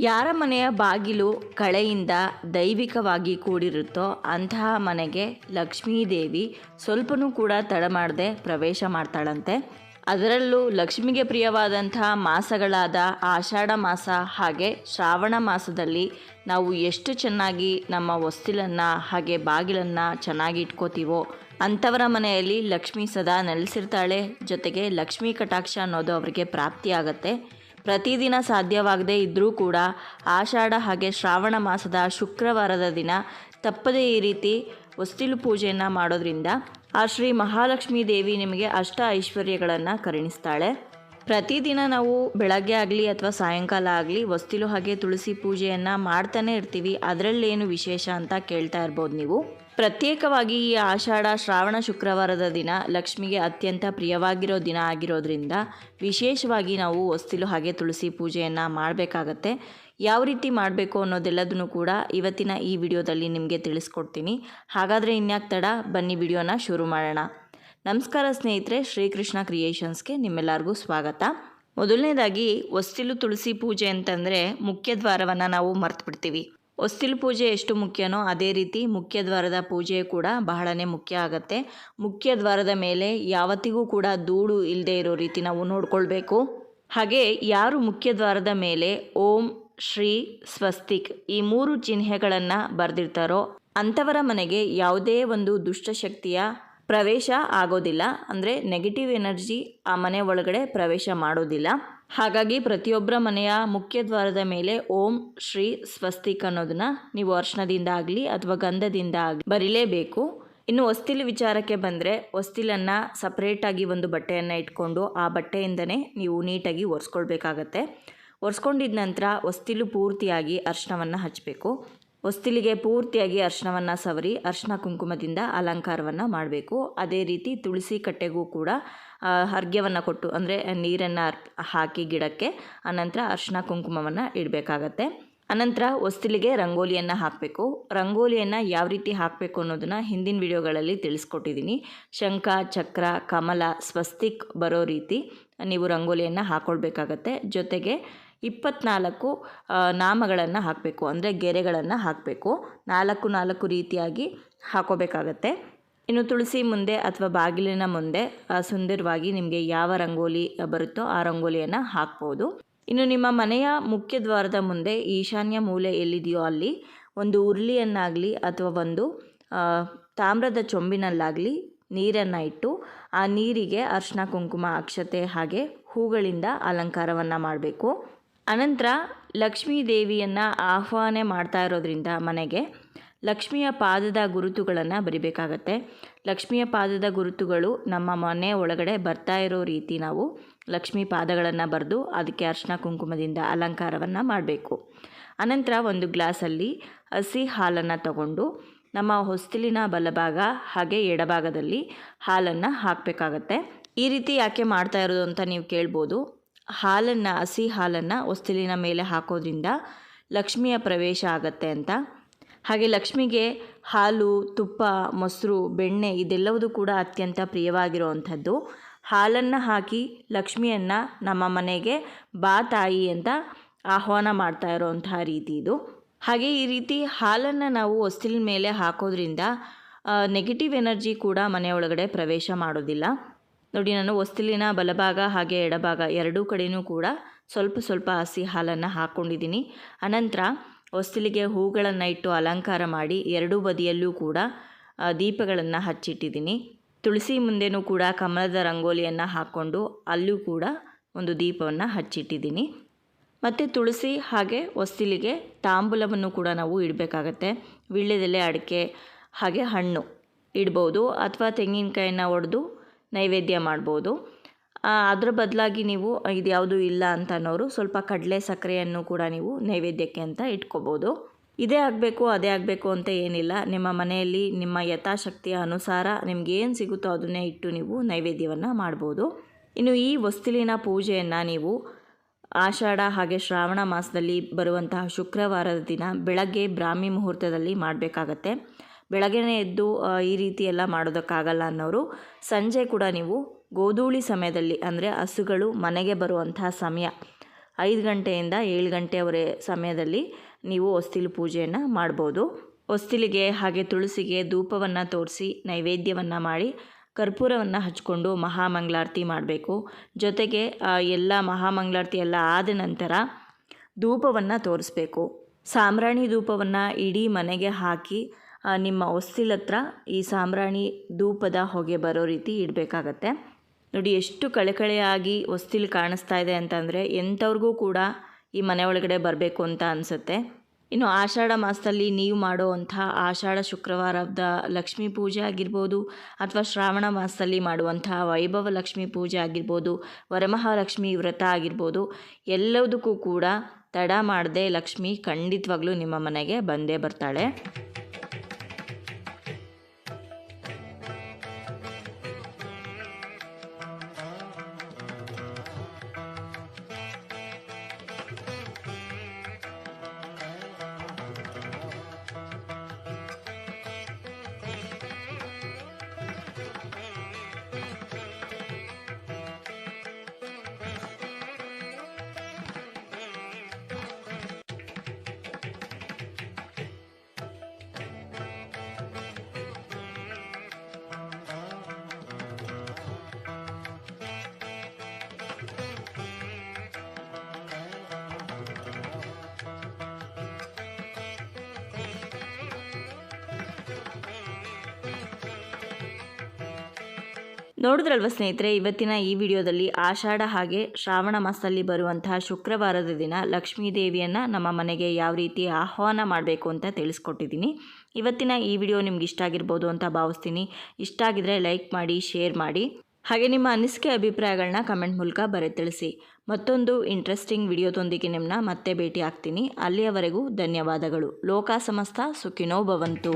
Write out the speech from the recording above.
ಯಾರ ಮನೆಯ ಬಾಗಿಲು ಕಳೆಯಿಂದ ದೈವಿಕವಾಗಿ ಕೂಡಿರುತ್ತೋ ಅಂತಹ ಮನೆಗೆ ಲಕ್ಷ್ಮೀದೇವಿ ಸ್ವಲ್ಪನೂ ಕೂಡ ತಡ ಮಾಡದೆ ಪ್ರವೇಶ ಮಾಡ್ತಾಳಂತೆ. ಅದರಲ್ಲೂ ಲಕ್ಷ್ಮಿಗೆ ಪ್ರಿಯವಾದಂತಹ ಮಾಸಗಳಾದ ಆಷಾಢ ಮಾಸ ಹಾಗೆ ಶ್ರಾವಣ ಮಾಸದಲ್ಲಿ ನಾವು ಎಷ್ಟು ಚೆನ್ನಾಗಿ ನಮ್ಮ ಹೊಸ್ತಿಲನ್ನು ಹಾಗೆ ಬಾಗಿಲನ್ನು ಚೆನ್ನಾಗಿ ಇಟ್ಕೋತೀವೋ ಅಂಥವರ ಮನೆಯಲ್ಲಿ ಲಕ್ಷ್ಮಿ ಸದಾ ನೆಲೆಸಿರ್ತಾಳೆ. ಜೊತೆಗೆ ಲಕ್ಷ್ಮೀ ಕಟಾಕ್ಷ ಅನ್ನೋದು ಅವರಿಗೆ ಪ್ರಾಪ್ತಿಯಾಗತ್ತೆ. ಪ್ರತಿದಿನ ಸಾಧ್ಯವಾಗದೇ ಇದ್ದರೂ ಕೂಡ ಆಷಾಢ ಹಾಗೆ ಶ್ರಾವಣ ಮಾಸದ ಶುಕ್ರವಾರದ ದಿನ ತಪ್ಪದೇ ಈ ರೀತಿ ಹೊಸ್ತಿಲು ಪೂಜೆಯನ್ನು ಮಾಡೋದ್ರಿಂದ ಆ ಶ್ರೀ ಮಹಾಲಕ್ಷ್ಮೀ ದೇವಿ ನಿಮಗೆ ಅಷ್ಟ ಐಶ್ವರ್ಯಗಳನ್ನು ಕರುಣಿಸ್ತಾಳೆ. ಪ್ರತಿದಿನ ನಾವು ಬೆಳಗ್ಗೆ ಆಗಲಿ ಅಥವಾ ಸಾಯಂಕಾಲ ಆಗಲಿ ಹೊಸ್ತಿಲು ಹಾಗೆ ತುಳಸಿ ಪೂಜೆಯನ್ನು ಮಾಡ್ತಾನೆ ಇರ್ತೀವಿ. ಅದರಲ್ಲೇನು ವಿಶೇಷ ಅಂತ ಕೇಳ್ತಾ ಇರ್ಬೋದು ನೀವು. ಪ್ರತ್ಯೇಕವಾಗಿ ಈ ಆಷಾಢ, ಶ್ರಾವಣ, ಶುಕ್ರವಾರದ ದಿನ ಲಕ್ಷ್ಮಿಗೆ ಅತ್ಯಂತ ಪ್ರಿಯವಾಗಿರೋ ದಿನ ಆಗಿರೋದ್ರಿಂದ ವಿಶೇಷವಾಗಿ ನಾವು ಹೊಸ್ತಿಲು ಹಾಗೆ ತುಳಸಿ ಪೂಜೆಯನ್ನು ಮಾಡಬೇಕಾಗತ್ತೆ. ಯಾವ ರೀತಿ ಮಾಡಬೇಕು ಅನ್ನೋದೆಲ್ಲದನ್ನು ಕೂಡ ಇವತ್ತಿನ ಈ ವಿಡಿಯೋದಲ್ಲಿ ನಿಮಗೆ ತಿಳಿಸ್ಕೊಡ್ತೀನಿ. ಹಾಗಾದರೆ ಇನ್ಯಾಕೆ ತಡ? ಬನ್ನಿ ವಿಡಿಯೋನ ಶುರು ಮಾಡೋಣ. ನಮಸ್ಕಾರ ಸ್ನೇಹಿತರೆ, ಶ್ರೀಕೃಷ್ಣ ಕ್ರಿಯೇಷನ್ಸ್ಗೆ ನಿಮ್ಮೆಲ್ಲರಿಗೂ ಸ್ವಾಗತ. ಮೊದಲನೇದಾಗಿ, ಹೊಸ್ತಿಲು ತುಳಸಿ ಪೂಜೆ ಅಂತಂದರೆ ಮುಖ್ಯ ದ್ವಾರವನ್ನು ನಾವು ಮರ್ತು ಬಿಡ್ತೀವಿ. ಹೊಸ್ತಿಲು ಪೂಜೆ ಎಷ್ಟು ಮುಖ್ಯನೋ ಅದೇ ರೀತಿ ಮುಖ್ಯ ದ್ವಾರದ ಪೂಜೆ ಕೂಡ ಬಹಳನೇ ಮುಖ್ಯ ಆಗುತ್ತೆ. ಮುಖ್ಯ ದ್ವಾರದ ಮೇಲೆ ಯಾವತ್ತಿಗೂ ಕೂಡ ಧೂಳು ಇಲ್ಲದೆ ಇರೋ ರೀತಿ ನಾವು ನೋಡ್ಕೊಳ್ಬೇಕು. ಹಾಗೆ ಯಾರು ಮುಖ್ಯ ದ್ವಾರದ ಮೇಲೆ ಓಂ, ಶ್ರೀ, ಸ್ವಸ್ತಿಕ್ ಈ ಮೂರು ಚಿಹ್ನೆಗಳನ್ನು ಬರೆದಿರ್ತಾರೋ, ಅಂಥವರ ಮನೆಗೆ ಯಾವುದೇ ಒಂದು ದುಷ್ಟಶಕ್ತಿಯ ಪ್ರವೇಶ ಆಗೋದಿಲ್ಲ. ಅಂದರೆ ನೆಗೆಟಿವ್ ಎನರ್ಜಿ ಆ ಮನೆ ಒಳಗಡೆ ಪ್ರವೇಶ ಮಾಡೋದಿಲ್ಲ. ಹಾಗಾಗಿ ಪ್ರತಿಯೊಬ್ಬರ ಮನೆಯ ಮುಖ್ಯ ದ್ವಾರದ ಮೇಲೆ ಓಂ ಶ್ರೀ ಸ್ವಸ್ತಿಕ್ ಅನ್ನೋದನ್ನ ನೀವು ಅರ್ಶನದಿಂದ ಆಗಲಿ ಅಥವಾ ಗಂಧದಿಂದ ಆಗಲಿ ಬರೀಲೇಬೇಕು. ಇನ್ನು ಹೊಸ್ತಿಲು ವಿಚಾರಕ್ಕೆ ಬಂದರೆ ಹೊಸ್ತಿಲನ್ನು ಸಪ್ರೇಟಾಗಿ ಒಂದು ಬಟ್ಟೆಯನ್ನು ಇಟ್ಕೊಂಡು ಆ ಬಟ್ಟೆಯಿಂದನೇ ನೀವು ನೀಟಾಗಿ ಒರೆಸ್ಕೊಳ್ಬೇಕಾಗತ್ತೆ. ಒರೆಸ್ಕೊಂಡಿದ್ದ ನಂತರ ಹೊಸ್ತಿಲು ಪೂರ್ತಿಯಾಗಿ ಅರ್ಶನವನ್ನು ಹಚ್ಚಬೇಕು ಹೊಸ್ತಿಲಿಗೆ ಪೂರ್ತಿಯಾಗಿ ಅರ್ಶನವನ್ನು ಸವರಿ, ಅರ್ಶನ ಕುಂಕುಮದಿಂದ ಅಲಂಕಾರವನ್ನು ಮಾಡಬೇಕು. ಅದೇ ರೀತಿ ತುಳಸಿ ಕಟ್ಟೆಗೂ ಕೂಡ ಅರ್ಘ್ಯವನ್ನು ಕೊಟ್ಟು, ಅಂದರೆ ನೀರನ್ನು ಹಾಕಿ ಗಿಡಕ್ಕೆ, ಆನಂತರ ಅರ್ಶನ ಕುಂಕುಮವನ್ನು ಇಡಬೇಕಾಗತ್ತೆ. ಅನಂತರ ಹೊಸ್ತಿಲಿಗೆ ರಂಗೋಲಿಯನ್ನು ಹಾಕಬೇಕು. ರಂಗೋಲಿಯನ್ನು ಯಾವ ರೀತಿ ಹಾಕಬೇಕು ಅನ್ನೋದನ್ನು ಹಿಂದಿನ ವಿಡಿಯೋಗಳಲ್ಲಿ ತಿಳಿಸ್ಕೊಟ್ಟಿದ್ದೀನಿ ಶಂಖ, ಚಕ್ರ, ಕಮಲ, ಸ್ವಸ್ತಿಕ್ ಬರೋ ರೀತಿ ನೀವು ರಂಗೋಲಿಯನ್ನು ಹಾಕ್ಕೊಳ್ಬೇಕಾಗತ್ತೆ ಜೊತೆಗೆ ಇಪ್ಪತ್ನಾಲ್ಕು ನಾಮಗಳನ್ನು ಹಾಕಬೇಕು. ಅಂದರೆ ಗೆರೆಗಳನ್ನು ಹಾಕಬೇಕು. ನಾಲ್ಕು ನಾಲ್ಕು ರೀತಿಯಾಗಿ ಹಾಕೋಬೇಕಾಗತ್ತೆ. ಇನ್ನು ತುಳಸಿ ಮುಂದೆ ಅಥವಾ ಬಾಗಿಲಿನ ಮುಂದೆ ಸುಂದರವಾಗಿ ನಿಮಗೆ ಯಾವ ರಂಗೋಲಿ ಬರುತ್ತೋ ಆ ರಂಗೋಲಿಯನ್ನು ಹಾಕ್ಬೋದು. ಇನ್ನು ನಿಮ್ಮ ಮನೆಯ ಮುಖ್ಯ ದ್ವಾರದ ಮುಂದೆ ಈಶಾನ್ಯ ಮೂಲೆ ಎಲ್ಲಿದೆಯೋ ಅಲ್ಲಿ ಒಂದು ಉರುಳಿಯನ್ನಾಗಲಿ ಅಥವಾ ಒಂದು ತಾಮ್ರದ ಚೊಂಬಿನಲ್ಲಾಗಲಿ ನೀರನ್ನು ಇಟ್ಟು ಆ ನೀರಿಗೆ ಅರ್ಶಿನ, ಕುಂಕುಮ, ಅಕ್ಷತೆ ಹಾಗೆ ಹೂಗಳಿಂದ ಅಲಂಕಾರವನ್ನು ಮಾಡಬೇಕು. ಅನಂತರ ಲಕ್ಷ್ಮೀ ದೇವಿಯನ್ನು ಆಹ್ವಾನ ಮಾಡ್ತಾ ಇರೋದ್ರಿಂದ ಮನೆಗೆ ಲಕ್ಷ್ಮಿಯ ಪಾದದ ಗುರುತುಗಳನ್ನು ಬರಿಬೇಕಾಗತ್ತೆ. ಲಕ್ಷ್ಮಿಯ ಪಾದದ ಗುರುತುಗಳು ನಮ್ಮ ಮನೆ ಒಳಗಡೆ ಬರ್ತಾ ಇರೋ ರೀತಿ ನಾವು ಲಕ್ಷ್ಮಿ ಪಾದಗಳನ್ನು ಬರೆದು ಅದಕ್ಕೆ ಅರ್ಶಿನ ಕುಂಕುಮದಿಂದ ಅಲಂಕಾರವನ್ನು ಮಾಡಬೇಕು. ಅನಂತರ ಒಂದು ಗ್ಲಾಸಲ್ಲಿ ಹಸಿ ಹಾಲನ್ನು ತಗೊಂಡು ನಮ್ಮ ಹೊಸ್ತಿಲಿನ ಬಲಭಾಗ ಹಾಗೆ ಎಡಭಾಗದಲ್ಲಿ ಹಾಲನ್ನು ಹಾಕಬೇಕಾಗತ್ತೆ. ಈ ರೀತಿ ಯಾಕೆ ಮಾಡ್ತಾ ಇರೋದು ಅಂತ ನೀವು ಕೇಳ್ಬೋದು. ಹಾಲನ್ನು, ಹಸಿ ಹಾಲನ್ನು ಹೊಸ್ತಿಲಿನ ಮೇಲೆ ಹಾಕೋದ್ರಿಂದ ಲಕ್ಷ್ಮಿಯ ಪ್ರವೇಶ ಆಗತ್ತೆ ಅಂತ. ಹಾಗೆ ಲಕ್ಷ್ಮಿಗೆ ಹಾಲು, ತುಪ್ಪ, ಮೊಸರು, ಬೆಣ್ಣೆ ಇದೆಲ್ಲವೂ ಕೂಡ ಅತ್ಯಂತ ಪ್ರಿಯವಾಗಿರುವಂಥದ್ದು. ಹಾಲನ್ನು ಹಾಕಿ ಲಕ್ಷ್ಮಿಯನ್ನು ನಮ್ಮ ಮನೆಗೆ ಬಾ ತಾಯಿ ಅಂತ ಆಹ್ವಾನ ಮಾಡ್ತಾ ಇರೋವಂತಹ ರೀತಿ ಇದು. ಹಾಗೆ ಈ ರೀತಿ ಹಾಲನ್ನು ನಾವು ಹೊಸ್ತಿಲಿನ ಮೇಲೆ ಹಾಕೋದ್ರಿಂದ ನೆಗೆಟಿವ್ ಎನರ್ಜಿ ಕೂಡ ಮನೆಯೊಳಗಡೆ ಪ್ರವೇಶ ಮಾಡೋದಿಲ್ಲ. ನೋಡಿ, ನಾನು ಹೊಸ್ತಿಲಿನ ಬಲಭಾಗ ಹಾಗೆ ಎಡಭಾಗ ಎರಡೂ ಕಡೆಯೂ ಕೂಡ ಸ್ವಲ್ಪ ಸ್ವಲ್ಪ ಹಸಿ ಹಾಲನ್ನು ಹಾಕ್ಕೊಂಡಿದ್ದೀನಿ ಅನಂತರ ಹೊಸ್ತಿಲಿಗೆ ಹೂಗಳನ್ನು ಇಟ್ಟು ಅಲಂಕಾರ ಮಾಡಿ ಎರಡೂ ಬದಿಯಲ್ಲೂ ಕೂಡ ದೀಪಗಳನ್ನು ಹಚ್ಚಿಟ್ಟಿದ್ದೀನಿ. ತುಳಸಿ ಮುಂದೆನೂ ಕೂಡ ಕಮಲದ ರಂಗೋಲಿಯನ್ನು ಹಾಕ್ಕೊಂಡು ಅಲ್ಲೂ ಕೂಡ ಒಂದು ದೀಪವನ್ನು ಹಚ್ಚಿಟ್ಟಿದ್ದೀನಿ. ಮತ್ತು ತುಳಸಿ ಹಾಗೆ ಹೊಸ್ತಿಲಿಗೆ ತಾಂಬೂಲವನ್ನು ಕೂಡ ನಾವು ಇಡಬೇಕಾಗತ್ತೆ. ವೀಳ್ಯದೆಲೆ ಅಡಿಕೆ ಹಾಗೆ ಹಣ್ಣು ಇಡ್ಬೋದು. ಅಥವಾ ತೆಂಗಿನಕಾಯಿನ ಒಡೆದು ನೈವೇದ್ಯ ಮಾಡ್ಬೋದು. ಅದರ ಬದಲಾಗಿ ನೀವು ಇದು ಯಾವುದು ಇಲ್ಲ ಅಂತ ಅನ್ನೋರು ಸ್ವಲ್ಪ ಕಡಲೆ ಸಕ್ಕರೆಯನ್ನು ಕೂಡ ನೀವು ನೈವೇದ್ಯಕ್ಕೆ ಅಂತ ಇಟ್ಕೋಬೋದು. ಇದೇ ಆಗಬೇಕು, ಅದೇ ಆಗಬೇಕು ಅಂತ ಏನಿಲ್ಲ. ನಿಮ್ಮ ಮನೆಯಲ್ಲಿ ನಿಮ್ಮ ಯಥಾಶಕ್ತಿಯ ಅನುಸಾರ ನಿಮ್ಗೆ ಏನು ಸಿಗುತ್ತೋ ಅದನ್ನೇ ಇಟ್ಟು ನೀವು ನೈವೇದ್ಯವನ್ನು ಮಾಡ್ಬೋದು. ಇನ್ನು ಈ ವಸ್ತುಲಿನ ಪೂಜೆಯನ್ನು ನೀವು ಆಷಾಢ ಹಾಗೆ ಶ್ರಾವಣ ಮಾಸದಲ್ಲಿ ಬರುವಂತಹ ಶುಕ್ರವಾರದ ದಿನ ಬೆಳಗ್ಗೆ ಬ್ರಾಹ್ಮಿ ಮುಹೂರ್ತದಲ್ಲಿ ಮಾಡಬೇಕಾಗತ್ತೆ. ಬೆಳಗ್ಗೆನೇ ಎದ್ದು ಈ ರೀತಿ ಎಲ್ಲ ಮಾಡೋದಕ್ಕಾಗಲ್ಲ ಅನ್ನೋರು, ಸಂಜೆ ಕೂಡ ನೀವು ಗೋಧೂಳಿ ಸಮಯದಲ್ಲಿ, ಅಂದರೆ ಹಸುಗಳು ಮನೆಗೆ ಬರುವಂತಹ ಸಮಯ, ಐದು ಗಂಟೆಯಿಂದ ಏಳು ಗಂಟೆಯವರೆ ಸಮಯದಲ್ಲಿ ನೀವು ಹೊಸ್ತಿಲು ಪೂಜೆಯನ್ನು ಮಾಡ್ಬೋದು. ಹೊಸ್ತಿಲಿಗೆ ಹಾಗೆ ತುಳಸಿಗೆ ಧೂಪವನ್ನು ತೋರಿಸಿ, ನೈವೇದ್ಯವನ್ನು ಮಾಡಿ, ಕರ್ಪೂರವನ್ನು ಹಚ್ಕೊಂಡು ಮಹಾಮಂಗಳಾರತಿ ಮಾಡಬೇಕು. ಜೊತೆಗೆ ಎಲ್ಲ ಮಹಾಮಂಗಳಾರತಿ ಎಲ್ಲ ಆದ ನಂತರ ಧೂಪವನ್ನು ತೋರಿಸ್ಬೇಕು. ಸಾಂಬ್ರಾಣಿ ಧೂಪವನ್ನು ಇಡೀ ಮನೆಗೆ ಹಾಕಿ ನಿಮ್ಮ ಹೊಸ್ತಿಲ ಹತ್ರ ಈ ಸಾಂಬ್ರಾಣಿ ಧೂಪದ ಹೊಗೆ ಬರೋ ರೀತಿ ಇಡಬೇಕಾಗತ್ತೆ. ನೋಡಿ, ಎಷ್ಟು ಕಳೆಕಳೆಯಾಗಿ ಹೊಸ್ತಿಲು ಕಾಣಿಸ್ತಾ ಇದೆ ಅಂತಂದರೆ ಎಂಥವ್ರಿಗೂ ಕೂಡ ಈ ಮನೆ ಒಳಗಡೆ ಬರಬೇಕು ಅಂತ ಅನಿಸುತ್ತೆ. ಇನ್ನು ಆಷಾಢ ಮಾಸದಲ್ಲಿ ನೀವು ಮಾಡೋ ಅಂಥ ಆಷಾಢ ಶುಕ್ರವಾರದ ಲಕ್ಷ್ಮೀ ಪೂಜೆ ಆಗಿರ್ಬೋದು ಅಥವಾ ಶ್ರಾವಣ ಮಾಸದಲ್ಲಿ ಮಾಡುವಂಥ ವೈಭವ ಲಕ್ಷ್ಮೀ ಪೂಜೆ ಆಗಿರ್ಬೋದು, ವರಮಹಾಲಕ್ಷ್ಮಿ ವ್ರತ ಆಗಿರ್ಬೋದು, ಎಲ್ಲದಕ್ಕೂ ಕೂಡ ತಡ ಮಾಡದೆ ಲಕ್ಷ್ಮಿ ಖಂಡಿತವಾಗ್ಲೂ ನಿಮ್ಮ ಮನೆಗೆ ಬಂದೇ ಬರ್ತಾಳೆ. ನೋಡಿದ್ರಲ್ವ ಸ್ನೇಹಿತರೆ, ಇವತ್ತಿನ ಈ ವಿಡಿಯೋದಲ್ಲಿ ಆಷಾಢ ಹಾಗೆ ಶ್ರಾವಣ ಮಾಸದಲ್ಲಿ ಬರುವಂತಹ ಶುಕ್ರವಾರದ ದಿನ ಲಕ್ಷ್ಮೀ ದೇವಿಯನ್ನು ನಮ್ಮ ಮನೆಗೆ ಯಾವ ರೀತಿ ಆಹ್ವಾನ ಮಾಡಬೇಕು ಅಂತ ತಿಳಿಸ್ಕೊಟ್ಟಿದ್ದೀನಿ. ಇವತ್ತಿನ ಈ ವಿಡಿಯೋ ನಿಮ್ಗೆ ಇಷ್ಟ ಆಗಿರ್ಬೋದು ಅಂತ ಭಾವಿಸ್ತೀನಿ. ಇಷ್ಟ ಆಗಿದ್ರೆ ಲೈಕ್ ಮಾಡಿ, ಶೇರ್ ಮಾಡಿ. ಹಾಗೆ ನಿಮ್ಮ ಅನಿಸಿಕೆ ಅಭಿಪ್ರಾಯಗಳನ್ನ ಕಮೆಂಟ್ ಮೂಲಕ ಬರೆ ತಿಳಿಸಿ. ಮತ್ತೊಂದು ಇಂಟ್ರೆಸ್ಟಿಂಗ್ ವಿಡಿಯೋದೊಂದಿಗೆ ನಿಮ್ಮನ್ನ ಮತ್ತೆ ಭೇಟಿ ಆಗ್ತೀನಿ ಅಲ್ಲಿಯವರೆಗೂ ಧನ್ಯವಾದಗಳು. ಲೋಕ ಸಮಸ್ತ ಸುಖಿನೋ ಭವಂತು.